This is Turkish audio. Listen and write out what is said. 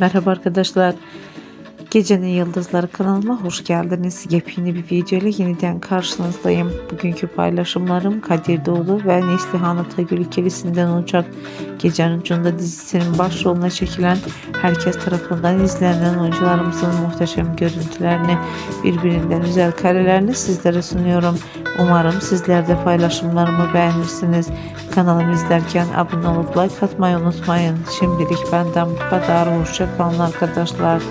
Merhaba arkadaşlar. Gecenin Yıldızları kanalıma hoş geldiniz. Yepyeni bir video ile yeniden karşınızdayım. Bugünkü paylaşımlarım Kadir Doğulu ve Neslihan Atagül ikilisinden olacak. Gecenin Ucunda dizisinin başrolüne çekilen herkes tarafından izlenen oyuncularımızın muhteşem görüntülerini birbirinden güzel karelerini sizlere sunuyorum. Umarım sizler de paylaşımlarımı beğenirsiniz. Kanalımı izlerken abone olup like atmayı unutmayın. Şimdilik benden bu kadar. Hoşçakalın arkadaşlar.